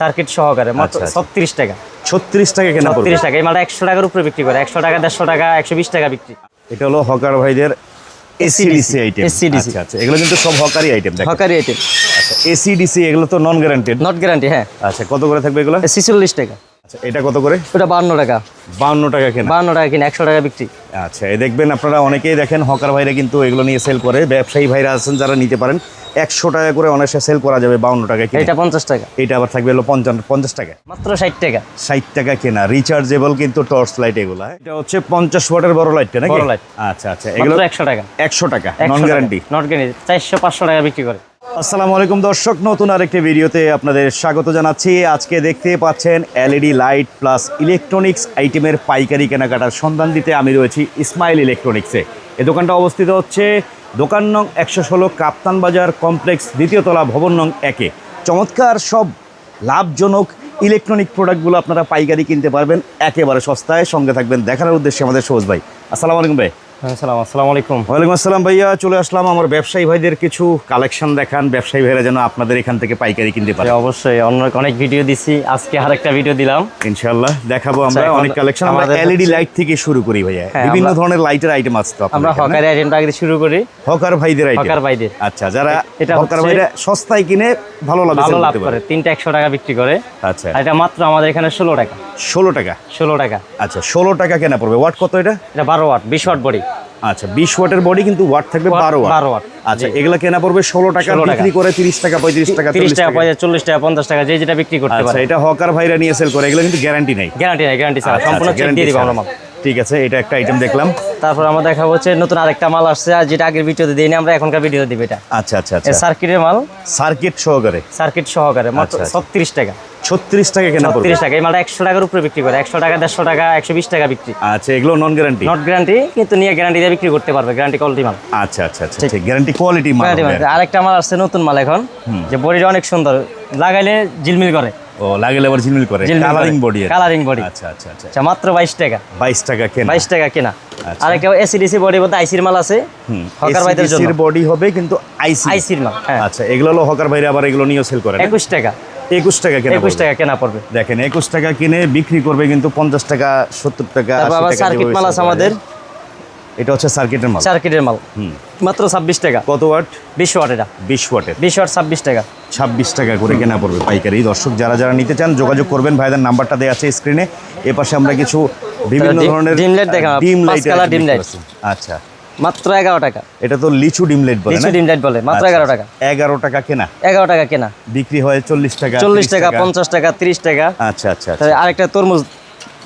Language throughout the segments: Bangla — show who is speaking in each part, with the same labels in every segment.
Speaker 1: সার্কিট সহকারে মাত্র
Speaker 2: আচ্ছা, আচ্ছা।
Speaker 1: ছত্রিশ টাকা।
Speaker 2: ছত্রিশ টাকা কেনা
Speaker 1: ছত্রিশ টাকা এই মালটা একশো টাকার উপরে বিক্রি করে একশো টাকা দেড়শো টাকা একশো বিশ টাকা বিক্রি।
Speaker 2: এটা হলো হকার ভাইদের এসিডিসি। Item
Speaker 1: AC DC.
Speaker 2: আচ্ছা আচ্ছা এগুলো কিন্তু সব হকারি আইটেম
Speaker 1: হকারি আইটেম
Speaker 2: আচ্ছা এসিডিসি এগুলো তো নন গ্যারান্টেড
Speaker 1: নট গ্যারান্টি হ্যাঁ।
Speaker 2: আচ্ছা কত করে থাকবে এগুলো?
Speaker 1: ছিচল্লিশ টাকা।
Speaker 2: এটা কত করে?
Speaker 1: ওটা বান্ন টাকা।
Speaker 2: বাউন্ন টাকা কেনা।
Speaker 1: বান্ন টাকা কিনে একশো টাকা বিক্রি।
Speaker 2: আচ্ছা এই দেখবেন আপনারা অনেকেই দেখেন হকার ভাইরা কিন্তু এগুলো নিয়ে সেল করে ব্যবসায়ী ভাইরা আছেন যারা নিতে পারেন একশো টাকা করে অনেকটা সেল করা যাবে বাউন্ন টাকা কিনে।
Speaker 1: এটা পঞ্চাশ টাকা।
Speaker 2: এটা আবার থাকবে হলো পঞ্চান্ন পঞ্চাশ টাকা।
Speaker 1: মাত্র ষাট টাকা।
Speaker 2: ষাট টাকা কেনা রিচার্জেবল কিন্তু টর্চ লাইট এগুলো? এটা হচ্ছে পঞ্চাশ ওয়াটের বড় লাইটটা নাকি?
Speaker 1: বড় light।
Speaker 2: আচ্ছা আচ্ছা এগুলো
Speaker 1: একশো টাকা।
Speaker 2: একশো টাকা নন গ্যারান্টি
Speaker 1: নট গ্যারান্টি চারশো পাঁচশো টাকা বিক্রি করে।
Speaker 2: আসসালামু আলাইকুম দর্শক, নতুন আরেকটি ভিডিওতে আপনাদের স্বাগত জানাচ্ছি। আজকে দেখতে পাচ্ছেন এলইডি লাইট প্লাস ইলেকট্রনিক্স আইটেমের পাইকারি কেনাকাটার সন্ধান দিতে আমি রয়েছি ইসমাইল ইলেকট্রনিক্সে। এই দোকানটা অবস্থিত হচ্ছে দোকান নং একশো ষোলো কাপ্তান বাজার কমপ্লেক্স দ্বিতীয়তলা ভবন নং একে। চমৎকার সব লাভজনক ইলেকট্রনিক প্রোডাক্টগুলো আপনারা পাইকারি কিনতে পারবেন, একেবারে সস্তায়। সঙ্গে থাকবেন দেখানোর উদ্দেশ্যে আমাদের সহজ ভাই। আসসালামু আলাইকুম ভাই।
Speaker 1: হ্যাঁ
Speaker 2: ওয়ালাইকুম আসসালাম ভাইয়া চলে আসলাম আমার ব্যবসায়ী ভাইদের কিছু কালেকশন দেখান ব্যবসায়ী ভাইরা যেন আপনাদের এখান থেকে পাইকারি কিনতে পারে।
Speaker 1: অবশ্যই অন্য অনেক ভিডিও দিছি আজকে আর একটা ভিডিও দিলাম।
Speaker 2: ইনশাআল্লাহ দেখাবো আমরা
Speaker 1: আচ্ছা,
Speaker 2: অনেক কালেকশন আমরা এলইডি লাইট থেকে শুরু করি ভাইয়া।
Speaker 1: হ্যাঁ,
Speaker 2: বিভিন্ন ধরনের লাইটের আইটেম আছে তো
Speaker 1: আমরা
Speaker 2: আপনাদের
Speaker 1: আইটেমটা আগে শুরু করি।
Speaker 2: হকার ভাইদের আইটেম
Speaker 1: হকার ভাইদের।
Speaker 2: আচ্ছা যারা
Speaker 1: এটা
Speaker 2: হকার ভাইরা সস্তায় কিনে ভালো লাভ
Speaker 1: ভালো লাভ করে তিনটা একশো টাকা বিক্রি করে।
Speaker 2: আচ্ছা।
Speaker 1: এটা মাত্র আমাদের এখানে ষোলো টাকা।
Speaker 2: ষোলো টাকা?
Speaker 1: ষোলো টাকা।
Speaker 2: আচ্ছা ষোলো টাকা কেনা পড়বে। ওয়াট কত এটা?
Speaker 1: এটা বারো ওয়াট বিশ ওয়াট বডি।
Speaker 2: আচ্ছা বিশ ওয়াটের বডি কিন্তু ওয়াট থাকবে
Speaker 1: Watt
Speaker 2: বারো ওয়াট
Speaker 1: বারো
Speaker 2: আচ্ছা। এগুলা কেনা পড়বে ষোলো টাকা বিক্রি করে তিরিশ টাকা পঁয়ত্রিশ টাকা
Speaker 1: তিরিশ টাকা
Speaker 2: টাকা।
Speaker 1: চল্লিশ টাকা পঞ্চাশ টাকা যে যেটা বিক্রি করতে
Speaker 2: আচ্ছা
Speaker 1: পারে
Speaker 2: এটা হকার ভাইরা নিয়ে সেল করে এগুলো কিন্তু গ্যারান্টি নেই।
Speaker 1: গ্যারান্টি নাই গ্যারান্টি ছাড়া
Speaker 2: আচ্ছা,
Speaker 1: সম্পূর্ণ
Speaker 2: আচ্ছা,
Speaker 1: দিয়ে দিব আমরা
Speaker 2: ঠিক আছে এটা একটা আইটেম দেখলাম।
Speaker 1: তারপর আমরা দেখাবো হচ্ছে নতুন আরেকটা মাল আসছে আর যেটা আগের ভিডিওতে দিইনি আমরা এখনকার ভিডিও দিব এটা।
Speaker 2: আচ্ছা আচ্ছা আচ্ছা।
Speaker 1: সার্কিটের মাল।
Speaker 2: সার্কিট সহকারে।
Speaker 1: সার্কিট সহকারে মাত্র
Speaker 2: আচ্ছা, আচ্ছা।
Speaker 1: ছত্রিশ টাকা।
Speaker 2: ছত্রিশ টাকা কেনা
Speaker 1: ছত্রিশ টাকা এই মালটা একশো টাকার উপরে বিক্রি করে একশো টাকা দেড়শো টাকা একশো বিশ টাকা বিক্রি।
Speaker 2: আচ্ছা এগুলো নন গ্যারান্টি
Speaker 1: নট গ্যারান্টি কিন্তু নিয়ে গ্যারান্টি দিয়ে বিক্রি করতে পারবে গ্যারান্টি কোয়ালিটি মাল।
Speaker 2: আচ্ছা আচ্ছা আচ্ছা ঠিক। গ্যারান্টি কোয়ালিটি মাল
Speaker 1: আরেকটা মাল নতুন মাল এখন যে বডিটা অনেক সুন্দর লাগাইলে ঝিলমিল করে।
Speaker 2: ও লাগলে আবার ঝিলমিল করে কালারিং বডি
Speaker 1: কালারিং বডি
Speaker 2: আচ্ছা আচ্ছা আচ্ছা।
Speaker 1: আচ্ছা মাত্র বাইশ টাকা।
Speaker 2: বাইশ টাকা কেনা।
Speaker 1: বাইশ টাকা কেনা।
Speaker 2: আচ্ছা।
Speaker 1: আরেকটা এসিডিসি বডি বলতে আইসির মাল আছে হকার ভাইদের জন্য।
Speaker 2: বডি হবে কিন্তু আইসি
Speaker 1: আইসির মাল হ্যাঁ।
Speaker 2: আচ্ছা এগুলো হলো হকার ভাইরা আবার এগুলো নিয়েও সেল করে
Speaker 1: একুশ টাকা।
Speaker 2: একুশ টাকা কেনা
Speaker 1: একুশ টাকা কেনা পড়বে।
Speaker 2: দেখেন একুশ টাকা কিনে বিক্রি করবে কিন্তু পঞ্চাশ টাকা সত্তর টাকা
Speaker 1: তারপর
Speaker 2: 80
Speaker 1: আবার
Speaker 2: টাকা
Speaker 1: সার্কিট মাল আছে আমাদের।
Speaker 2: এটা হচ্ছে সার্কিটের মাল।
Speaker 1: সার্কিটের মাল। মাত্র ছাব্বিশ টাকা।
Speaker 2: কত ওয়াট?
Speaker 1: বিশ ওয়াট এটা।
Speaker 2: বিশ ওয়াটের
Speaker 1: বিশ ওয়াট ছাব্বিশ টাকা।
Speaker 2: ছাব্বিশ টাকা করে কেনা পড়বে পাইকারি। দর্শক যারা যারা নিতে চান যোগাযোগ করবেন। ভাইদের নাম্বারটা দেওয়া আছে স্ক্রিনে। এ পাশে আমরা কিছু বিভিন্ন ধরনের
Speaker 1: ডিম লাইট দেখাবো,
Speaker 2: ডিম লাইট
Speaker 1: ডিম লাইট।
Speaker 2: আচ্ছা।
Speaker 1: মাত্র এগারো টাকা।
Speaker 2: এটা তো লিচু ডিম লাইট বলে
Speaker 1: লিচু
Speaker 2: না?
Speaker 1: ডিম লাইট বলে মাত্র
Speaker 2: আচ্ছা,
Speaker 1: এগারো টাকা।
Speaker 2: এগারো টাকা কেনা?
Speaker 1: এগারো টাকা কেনা।
Speaker 2: বিক্রি হয় চল্লিশ টাকা
Speaker 1: চল্লিশ টাকা পঞ্চাশ টাকা তিরিশ টাকা।
Speaker 2: আচ্ছা আচ্ছা আচ্ছা।
Speaker 1: আরেকটা তরমুজ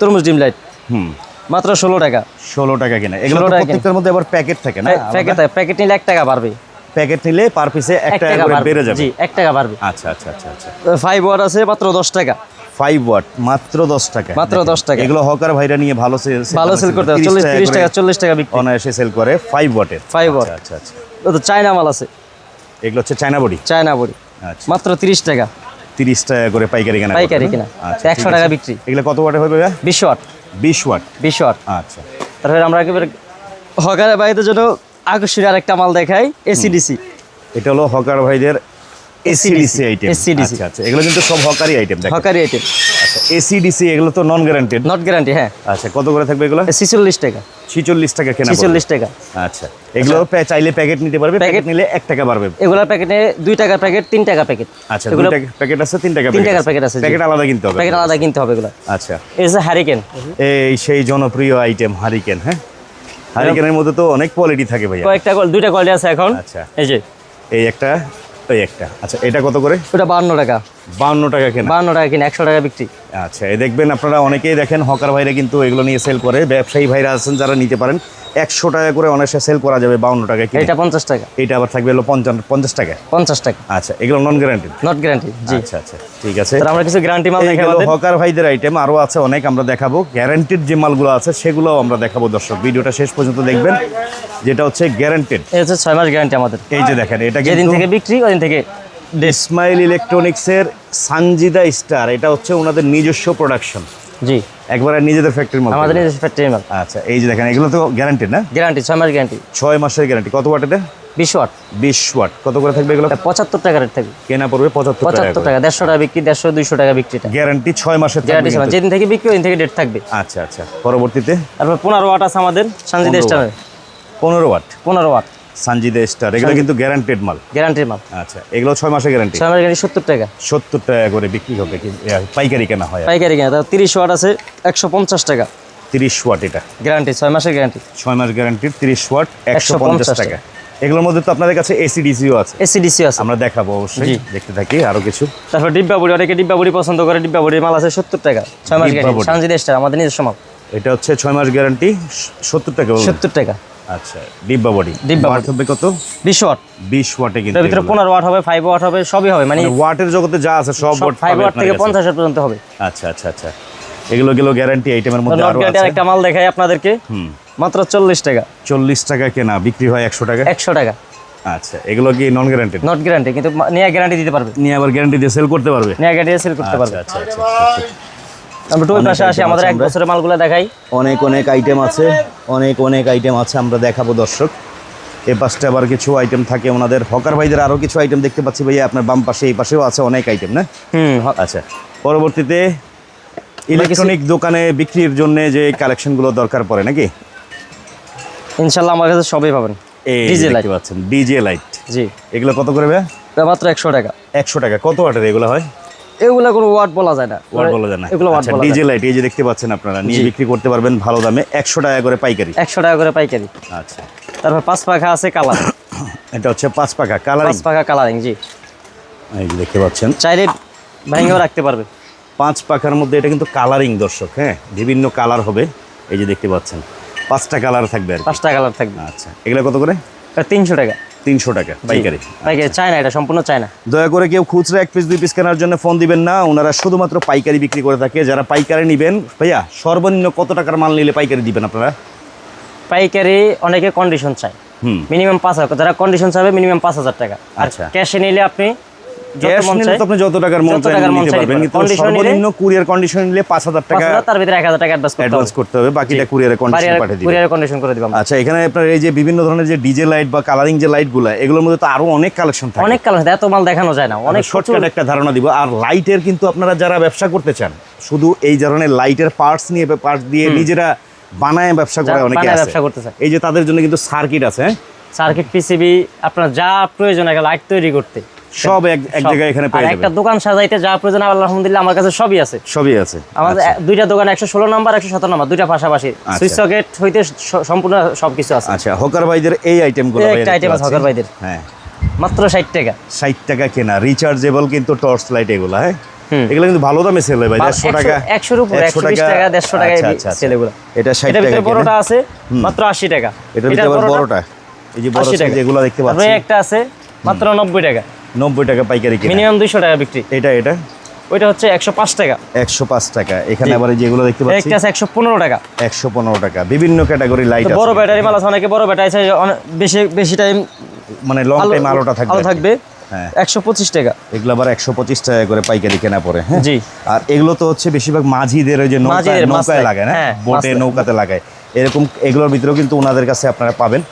Speaker 1: তরমুজ ডিম লাইট
Speaker 2: হুম।
Speaker 1: মাত্র ষোলো টাকা।
Speaker 2: ষোলো টাকা কেনা। এগুলো
Speaker 1: 16
Speaker 2: তো
Speaker 1: টাকা
Speaker 2: প্রত্যেকটার মধ্যে আবার প্যাকেট থাকে না?
Speaker 1: প্যাকেট থাকে। প্যাকেট নিলে এক টাকা বাড়বে।
Speaker 2: প্যাকেট নিলে পার পিসে এক টাকা বেড়ে যাবে।
Speaker 1: জি এক টাকা বাড়বে।
Speaker 2: আচ্ছা আচ্ছা আচ্ছা আচ্ছা।
Speaker 1: ফাইভ ওয়ার আছে মাত্র দশ টাকা।
Speaker 2: ফাইভ ওয়াট মাত্র দশ টাকা
Speaker 1: মাত্র 10 টাকা।
Speaker 2: এগুলো হকার ভাইরা নিয়ে ভালো সেল
Speaker 1: ভালো সেল করতে চল্লিশ তিরিশ টাকা চল্লিশ টাকা বিক্রি।
Speaker 2: অনায়াসে সেল করে ফাইভ ওয়াটের
Speaker 1: 5 watt।
Speaker 2: আচ্ছা আচ্ছা।
Speaker 1: তো চায়না মাল আছে।
Speaker 2: এগুলো হচ্ছে চায়না বডি।
Speaker 1: চায়না বড়ি।
Speaker 2: আচ্ছা।
Speaker 1: মাত্র তিরিশ টাকা।
Speaker 2: তিরিশ টাকা করে পাইকারি কেনা
Speaker 1: পাইকারি। কিনা।
Speaker 2: আচ্ছা,
Speaker 1: একশো টাকা বিক্রি।
Speaker 2: এগুলো কত ওয়াটে হবে
Speaker 1: বিশ ওয়াট
Speaker 2: বিশ ওয়াট
Speaker 1: বিশ ওয়াট
Speaker 2: আচ্ছা।
Speaker 1: তারপরে আমরা একেবারে হকারের বাড়িতে জন্য আকর্ষণীয় আরেকটা মাল দেখাই এসিডিসি
Speaker 2: এটা হলো হকার ভাইদের এসিডিসি আইটেম
Speaker 1: ACDC
Speaker 2: আচ্ছা আচ্ছা। এগুলো কিন্তু সব হকারি আইটেম
Speaker 1: হকারি আইটেম
Speaker 2: আচ্ছা এসিডিসি এগুলো তো নন গ্যারান্টেড
Speaker 1: নট গ্যারান্টি হ্যাঁ।
Speaker 2: আচ্ছা কত করে থাকবে এগুলো?
Speaker 1: ছিচল্লিশ টাকা।
Speaker 2: ছিচল্লিশ টাকা কেনা পড়বে।
Speaker 1: ছিচল্লিশ টাকা।
Speaker 2: আচ্ছা এগুলো চাইলে প্যাকেট নিতে পারবে প্যাকেট নিলে এক টাকা বাড়বে।
Speaker 1: এগুলোর প্যাকেটে দুই টাকা প্যাকেট তিন টাকা প্যাকেট
Speaker 2: আচ্ছা
Speaker 1: এগুলো
Speaker 2: প্যাকেট আছে তিন টাকা
Speaker 1: তিন টাকার প্যাকেট আছে,
Speaker 2: প্যাকেট আলাদা কিনতে হবে।
Speaker 1: প্যাকেট আলাদা কিনতে হবে এগুলো।
Speaker 2: আচ্ছা।
Speaker 1: এই হচ্ছে হ্যারিকেন
Speaker 2: এই সেই জনপ্রিয় আইটেম হারিকেন হ্যাঁ? হারিকেনের মধ্যে তো অনেক কোয়ালিটি থাকে ভাই
Speaker 1: কয়েকটা দুইটা কোয়ালিটি আছে এখন।
Speaker 2: আচ্ছা।
Speaker 1: এই যে।
Speaker 2: এই একটা ওই একটা। আচ্ছা এটা কত করে?
Speaker 1: ওটা বাহান্ন টাকা।
Speaker 2: বাউন্ন টাকা কেনা।
Speaker 1: বান্ন টাকা কিনে একশো টাকা বিক্রি।
Speaker 2: আচ্ছা এই দেখবেন আপনারা অনেকেই দেখেন হকার ভাইরা কিন্তু এগুলো নিয়ে সেল করে ব্যবসায়ী ভাইরা আছেন যারা নিতে পারেন একশো টাকা করে অনেকটা সেল করা যাবে বাউন্ন টাকা
Speaker 1: এটা পঞ্চাশ টাকা।
Speaker 2: এটা আবার থাকবে হলো পঞ্চান্ন পঞ্চাশ টাকা।
Speaker 1: পঞ্চাশ টাকা।
Speaker 2: আচ্ছা এগুলো নন গ্যারান্টেড
Speaker 1: নট গ্যারান্টি জি।
Speaker 2: আচ্ছা আচ্ছা ঠিক আছে।
Speaker 1: আমরা কিছু গ্যারান্টি মাল আমাদের।
Speaker 2: হকার ভাইদের আইটেম আরও আছে অনেক আমরা দেখাবো। গ্যারান্টেড যে মালগুলো আছে সেগুলোও আমরা দেখাবো দর্শক। ভিডিওটা শেষ পর্যন্ত দেখবেন যেটা হচ্ছে গ্যারান্টেড
Speaker 1: এই হচ্ছে ছয় মাস গ্যারান্টি আমাদের।
Speaker 2: এই যে দেখেন এটা
Speaker 1: যেদিন থেকে বিক্রি ওদিন থেকে
Speaker 2: ইসমাইল ইলেকট্রনিক্সের সানজিদা স্টার এটা হচ্ছে ওনাদের নিজস্ব প্রোডাকশন
Speaker 1: জি।
Speaker 2: একবারে নিজেদের ফ্যাক্টরির মধ্যে।
Speaker 1: আমাদের নিজস্ব ফ্যাক্টরি মাল
Speaker 2: আচ্ছা এই যে দেখেন এগুলো তো গ্যারান্টি না?
Speaker 1: গ্যারান্টি ছয় মাস গ্যারান্টি
Speaker 2: ছয় মাসের গ্যারান্টি কত ওয়াটেতে
Speaker 1: বিশ ওয়াট
Speaker 2: বিশ ওয়াট কত করে থাকবে এগুলো?
Speaker 1: পঁচাত্তর টাকা রেট থাকবে।
Speaker 2: কেনা পড়বে পঁচাত্তর টাকা
Speaker 1: পঁচাত্তর টাকা দেড়শো টাকা বিক্রি দেড়শো দুইশো টাকা বিক্রি
Speaker 2: গ্যারান্টি ছয় মাসের
Speaker 1: গ্যারান্টি
Speaker 2: কিন্তু।
Speaker 1: যেদিন থেকে বিক্রি ওই থেকে ডেট থাকবে।
Speaker 2: আচ্ছা আচ্ছা। পরবর্তীতে?
Speaker 1: তারপর পনেরো ওয়াট আছে আমাদের সানজিদা
Speaker 2: 15
Speaker 1: স্টারের।
Speaker 2: পনেরো ওয়াট
Speaker 1: পনেরো ওয়াট
Speaker 2: সানজিদা স্টার এগুলো কিন্তু গ্যারান্টেড মাল।
Speaker 1: গ্যারান্টির মাল।
Speaker 2: আচ্ছা এগুলো ছয় মাসের গ্যারান্টি
Speaker 1: ছয় মাস গ্যারান্টি সত্তর টাকা।
Speaker 2: সত্তর টাকা করে বিক্রি হবে পাইকারি কেনা হয়
Speaker 1: পাইকারি কেনা। তারপর তিরিশ ওয়াট আছে একশো পঞ্চাশ টাকা।
Speaker 2: তিরিশ ওয়াট এটা।
Speaker 1: গ্যারান্টি ছয় মাসের গ্যারান্টি
Speaker 2: ছয় মাস গ্যারান্টির তিরিশ ওয়াট একশো পঞ্চাশ টাকা। এগুলোর মধ্যে তো আপনাদের কাছে এসিডিসিও আছে।
Speaker 1: এসিডিসি আছে।
Speaker 2: আমরা দেখাবো অবশ্যই। দেখতে থাকি আরও কিছু।
Speaker 1: তারপর ডিব্বা বুড়ি অনেকে ডিব্বা বুড়ি পছন্দ করে। ডিব্বা বুড়ির মাল আছে সত্তর টাকা। ছয় মাস গ্যারান্টি। সঞ্জিত স্টার আমাদের নিজস্ব মাল।
Speaker 2: এটা হচ্ছে ছয় মাস গ্যারান্টি সত্তর টাকা
Speaker 1: সত্তর টাকা।
Speaker 2: আচ্ছা ডিব্বা বডি
Speaker 1: ডিব্বা
Speaker 2: ওয়াট হবে কত?
Speaker 1: বিশ ওয়াট।
Speaker 2: বিশ ওয়াটে কিন্তু
Speaker 1: ভিতরে
Speaker 2: এগুলো।
Speaker 1: পনেরো ওয়াট হবে ফাইভ ওয়াট হবে সবই হবে মানে
Speaker 2: ওয়াটের জগতে যা আছে সব ওয়াট
Speaker 1: ফাইভ ওয়াট থেকে
Speaker 2: কাছে।
Speaker 1: পঞ্চাশ ওয়াট পর্যন্ত হবে।
Speaker 2: আচ্ছা আচ্ছা আচ্ছা। এগুলো গেলো গ্যারান্টি আইটেমের মধ্যে
Speaker 1: আরও
Speaker 2: আছে।
Speaker 1: একটা মাল দেখাই আপনাদেরকে।
Speaker 2: হুম।
Speaker 1: মাত্র চল্লিশ টাকা।
Speaker 2: চল্লিশ টাকা কেনা বিক্রি হয় একশো টাকা
Speaker 1: একশো টাকা।
Speaker 2: আচ্ছা এগুলো কি নন গ্যারান্টেড
Speaker 1: নট গ্যারান্টি কিন্তু নিয়ে গ্যারান্টি দিতে পারবে।
Speaker 2: নিয়ে আবার গ্যারান্টি দিয়ে সেল করতে পারবে?
Speaker 1: নিয়ে গ্যারান্টি সেল করতে পারবে।
Speaker 2: আচ্ছা আচ্ছা আচ্ছা, আচ্ছা।
Speaker 1: আমরা পাশে আসি আমাদের এক বছরের মালগুলো দেখাই।
Speaker 2: অনেক অনেক আইটেম আছে অনেক অনেক আইটেম আছে আমরা দেখাবো দর্শক। এ পাশটা আবার কিছু আইটেম থাকে ওনাদের। হকার ভাইদের আরও কিছু আইটেম দেখতে পাচ্ছি ভাইয়া আপনার বাম পাশে এই পাশেও আছে অনেক আইটেম না?
Speaker 1: হুম
Speaker 2: আচ্ছা পরবর্তীতে ইলেকট্রনিক দোকানে বিক্রির জন্য যে কালেকশনগুলো দরকার পড়ে নাকি?
Speaker 1: ইনশাল্লাহ আমার কাছে সবই পাবেন। ডিজে লাইট
Speaker 2: পাচ্ছেন ডিজে লাইট
Speaker 1: জি।
Speaker 2: এগুলো কত করে ভাইয়া?
Speaker 1: মাত্র একশো টাকা।
Speaker 2: একশো টাকা। কত ওয়াটের এগুলো হয়?
Speaker 1: এগুলো কোনো ওয়াট বলা যায় না।
Speaker 2: ওয়াট বলা যায় না।
Speaker 1: এগুলো ওয়াট
Speaker 2: আচ্ছা
Speaker 1: বলা
Speaker 2: ডিজে লাইট এই যে দেখতে পাচ্ছেন আপনারা নিয়ে বিক্রি করতে পারবেন ভালো দামে একশো টাকা করে পাইকারি।
Speaker 1: একশো টাকা করে পাইকারি।
Speaker 2: আচ্ছা।
Speaker 1: তারপর পাঁচ পাখা আছে কালার
Speaker 2: এটা হচ্ছে পাঁচ পাকা কালারিং
Speaker 1: পাঁচ পাখা কালারিং জি।
Speaker 2: এই যে দেখতে পাচ্ছেন।
Speaker 1: চাইলে ভেঙেও রাখতে পারবে।
Speaker 2: পাঁচ পাখার মধ্যে এটা কিন্তু কালারিং দর্শক হ্যাঁ? বিভিন্ন কালার হবে। এই যে দেখতে পাচ্ছেন পাঁচটা কালার থাকবে আর
Speaker 1: পাঁচটা কালার থাকবে।
Speaker 2: আচ্ছা এগুলো কত করে?
Speaker 1: তিনশো টাকা।
Speaker 2: তিনশো টাকা পাইকারি।
Speaker 1: পাইকারি চায়না এটা সম্পূর্ণ চায়না।
Speaker 2: দয়া করে কেউ খুচরা এক পিস দুই পিস কেনার জন্য ফোন দিবেন না ওনারা শুধুমাত্র পাইকারি বিক্রি করে থাকে। যারা পাইকারি নেবেন ভাইয়া সর্বনিম্ন কত টাকার মাল নিলে পাইকারি দিবেন আপনারা?
Speaker 1: পাইকারি অনেকে কন্ডিশন চায়।
Speaker 2: হুম।
Speaker 1: মিনিমাম পাঁচ হাজার যারা কন্ডিশন চাবে মিনিমাম পাঁচ হাজার টাকা।
Speaker 2: আচ্ছা।
Speaker 1: ক্যাশে নিলে আপনি যত
Speaker 2: নিলে তো আপনি যত টাকার মন
Speaker 1: যত
Speaker 2: চায়
Speaker 1: টাকার
Speaker 2: নিতে পারবেন। কিন্তু
Speaker 1: পারবেন। Condition নিলে-
Speaker 2: সর্বনিম্ন কুরিয়ার কন্ডিশন নিলে পাঁচ হাজার
Speaker 1: পাঁচ
Speaker 2: টাকা
Speaker 1: তার ভিতরে এক হাজার টাকা অ্যাডভান্স করতে
Speaker 2: অ্যাডভান্স করতে হবে। বাকিটা কুরিয়ারে কন্ডিশন পাঠিয়ে দিবেন।
Speaker 1: কুরিয়ারে কন্ডিশন করে দিবাম
Speaker 2: আচ্ছা এখানে আপনার এই যে বিভিন্ন ধরনের যে ডিজে লাইট বা কালারিং যে লাইটগুলো এগুলোর মধ্যে তো আরও অনেক কালেকশন থাকে।
Speaker 1: অনেক কালার এত মাল দেখানো যায় না। অনেক
Speaker 2: অনেক শর্টকাট একটা ধারণা দিব। আর লাইটের কিন্তু আপনারা যারা ব্যবসা করতে চান শুধু এই ধরনের লাইটের পার্টস নিয়ে পার্টস দিয়ে নিজেরা বানায় ব্যবসা করে অনেকে আছে।
Speaker 1: ব্যবসা করতে চায়।
Speaker 2: এই যে তাদের জন্য কিন্তু সার্কিট আছে হ্যাঁ?
Speaker 1: সার্কিট পিসিবি আপনার যা প্রয়োজন লাইট তৈরি করতে।
Speaker 2: সব এক এক জায়গায় এখানে পেয়ে
Speaker 1: একটা দোকান সাজাইতে যা প্রয়োজন আলহামদুলিল্লাহ আমার কাছে সবই আছে।
Speaker 2: সবই আছে।
Speaker 1: আমাদের
Speaker 2: আচ্ছা।
Speaker 1: দুইটা দোকান একশো ষোলো নাম্বার একশো সতেরো নাম্বার দুইটা পাশাপাশি।
Speaker 2: আচ্ছা।
Speaker 1: সুইচ সকেট হইতে সম্পূর্ণ সবকিছু আছে।
Speaker 2: আচ্ছা হকার ভাইদের এই আইটেমগুলো
Speaker 1: একটা আছে হকার ভাইদের।
Speaker 2: হ্যাঁ।
Speaker 1: মাত্র ষাট টাকা।
Speaker 2: ষাট টাকা কেনা রিচার্জেবল কিন্তু টর্চ লাইট এগুলো হ্যাঁ? এগুলো কিন্তু ভালো দামে সেল হয় ভাই দেড়শো টাকা
Speaker 1: একশোর উপরে একশো বিশ টাকা দেড়শো টাকা
Speaker 2: আচ্ছা, আচ্ছা।
Speaker 1: সেল এগুলো।
Speaker 2: এটা ষাট
Speaker 1: এটার
Speaker 2: টাকা
Speaker 1: ভিতরে
Speaker 2: কেনা।
Speaker 1: বড়টা আছে মাত্র আশি টাকা।
Speaker 2: এটার ভিতরে বড়টা এই যে বড়
Speaker 1: 80।
Speaker 2: যেগুলো দেখতে পাচ্ছি।
Speaker 1: তারপরে একটা আছে মাত্র নব্বই টাকা।
Speaker 2: নব্বই টাকা পাইকারি কেনা।
Speaker 1: মিনিমাম দুইশো টাকা বিক্রি।
Speaker 2: এটা এটা?
Speaker 1: ওইটা হচ্ছে একশো পাঁচ টাকা।
Speaker 2: একশো পাঁচ টাকা। এখানে আবার যেগুলো দেখতে পাচ্ছি।
Speaker 1: একটা আছে একশো পনেরো টাকা।
Speaker 2: একশো পনেরো টাকা। বিভিন্ন ক্যাটাগরি লাইট আছে।
Speaker 1: বড় ব্যাটারি মাল আছে অনেকে বড় ব্যাটারি আছে বেশি বেশি টাইম
Speaker 2: মানে লং টাইম আলোটা থাকবে।
Speaker 1: আলো থাকবে।
Speaker 2: হ্যাঁ।
Speaker 1: একশো পঁচিশ টাকা।
Speaker 2: এগুলো আবার একশো পঁচিশ টাকা করে পাইকারি কেনা পড়ে হ্যাঁ?
Speaker 1: জি।
Speaker 2: আর এগুলো তো হচ্ছে বেশিরভাগ মাঝিদের ওই যে নৌকায়। লাগায়। না?
Speaker 1: হ্যাঁ,
Speaker 2: বোটে নৌকাতে লাগায়। এরকম এগুলোর ভিতরেও কিন্তু ওনাদের কাছে আপনারা পাবেন।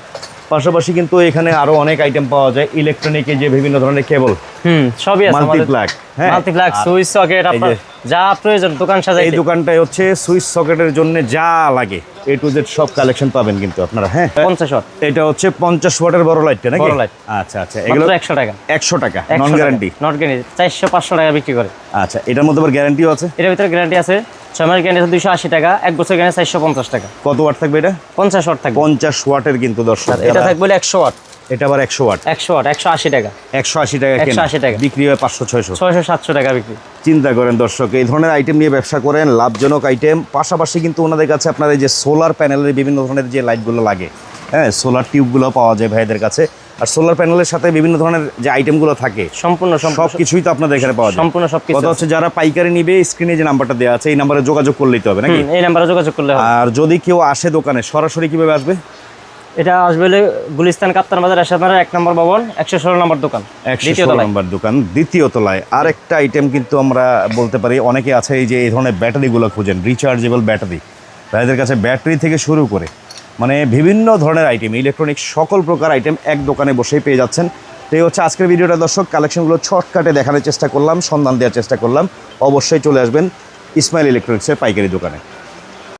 Speaker 2: পাশাপাশি কিন্তু এখানে আরও অনেক আইটেম পাওয়া যায় ইলেকট্রনিকের যে বিভিন্ন ধরনের কেবল
Speaker 1: হুম সবই আছে
Speaker 2: মাল্টিপ্লাগ হ্যাঁ।
Speaker 1: মাল্টিপ্লাক সুইচ সকেট আপনার
Speaker 2: যা
Speaker 1: প্রয়োজন দোকান
Speaker 2: এই
Speaker 1: সাজাইতে
Speaker 2: দোকানটায় হচ্ছে সুইচ সকেটের জন্য যা লাগে এ টু জেড সব কালেকশন পাবেন কিন্তু আপনারা হ্যাঁ।
Speaker 1: পঞ্চাশ ওয়াট।
Speaker 2: এটা হচ্ছে পঞ্চাশ ওয়াটের বড় লাইটটা নাকি?
Speaker 1: বড় light।
Speaker 2: আচ্ছা আচ্ছা এগুলো
Speaker 1: মাত্র একশো টাকা
Speaker 2: একশো টাকা নন গ্যারান্টি
Speaker 1: নট গ্যারান্টি চারশো পাঁচশো টাকা বিক্রি করে।
Speaker 2: আচ্ছা এটার মধ্যে আবার গ্যারান্টিও আছে?
Speaker 1: এটার ভিতরে গ্যারান্টি আছে ছয় মাস গ্যারান্টি দুইশো আশি টাকা এক বছর গ্যারান্টি চারশো পঞ্চাশ টাকা।
Speaker 2: কত ওয়াট থাকবে এটা?
Speaker 1: পঞ্চাশ ওয়াট থাকবে।
Speaker 2: পঞ্চাশ ওয়াটের কিন্তু দর্শক
Speaker 1: এটা থাকবে একশো ওয়াট।
Speaker 2: এটা আবার একশো ওয়াট।
Speaker 1: একশো ওয়াট একশো আশি টাকা।
Speaker 2: একশো আশি টাকা
Speaker 1: 180 টাকা।
Speaker 2: বিক্রি হয় পাঁচশো ছয়শো।
Speaker 1: ছয়শো সাতশো টাকা বিক্রি।
Speaker 2: চিন্তা করেন দর্শক এই ধরনের আইটেম নিয়ে ব্যবসা করেন লাভজনক আইটেম পাশাপাশি কিন্তু ওনাদের কাছে আপনার এই যে সোলার প্যানেলের বিভিন্ন ধরনের যে লাইটগুলো লাগে হ্যাঁ সোলার টিউবগুলো পাওয়া যায় ভাইদের কাছে। আর সোলার প্যানেলের সাথে বিভিন্ন ধরনের যে আইটেমগুলো থাকে
Speaker 1: সম্পূর্ণ
Speaker 2: সব কিছুই তো আপনাদের এখানে পাওয়া যায়।
Speaker 1: সম্পূর্ণ সবকিছু।
Speaker 2: কথা হচ্ছে যারা পাইকারি নিবে স্ক্রিনে যে নাম্বারটা দেওয়া আছে এই নাম্বারে যোগাযোগ করলেই তো হবে নাকি?
Speaker 1: এই নাম্বারে যোগাযোগ করলে
Speaker 2: আর যদি কেউ আসে দোকানে সরাসরি কীভাবে আসবে?
Speaker 1: এটা আসবে হলে গুলিস্তান কাপ্তান বাজার আসামের এক নম্বর ভবন একশো ষোলো নম্বর দোকান
Speaker 2: একশো
Speaker 1: দ্বিতীয়
Speaker 2: নম্বর দোকান দ্বিতীয় তলায়। আরেকটা আইটেম কিন্তু আমরা বলতে পারি অনেকে আছে এই যে এই ধরনের ব্যাটারিগুলো খুঁজেন রিচার্জেবল ব্যাটারি ভাইদের কাছে ব্যাটারি থেকে শুরু করে মানে বিভিন্ন ধরনের আইটেম ইলেকট্রনিক সকল প্রকার আইটেম এক দোকানে বসেই পেয়ে যাচ্ছেন। তো এই হচ্ছে আজকের ভিডিওটা দর্শক কালেকশনগুলো শর্টকাটে দেখানোর চেষ্টা করলাম, সন্ধান দেওয়ার চেষ্টা করলাম। অবশ্যই চলে আসবেন ইসমাইল ইলেকট্রনিক্সের পাইকারি দোকানে।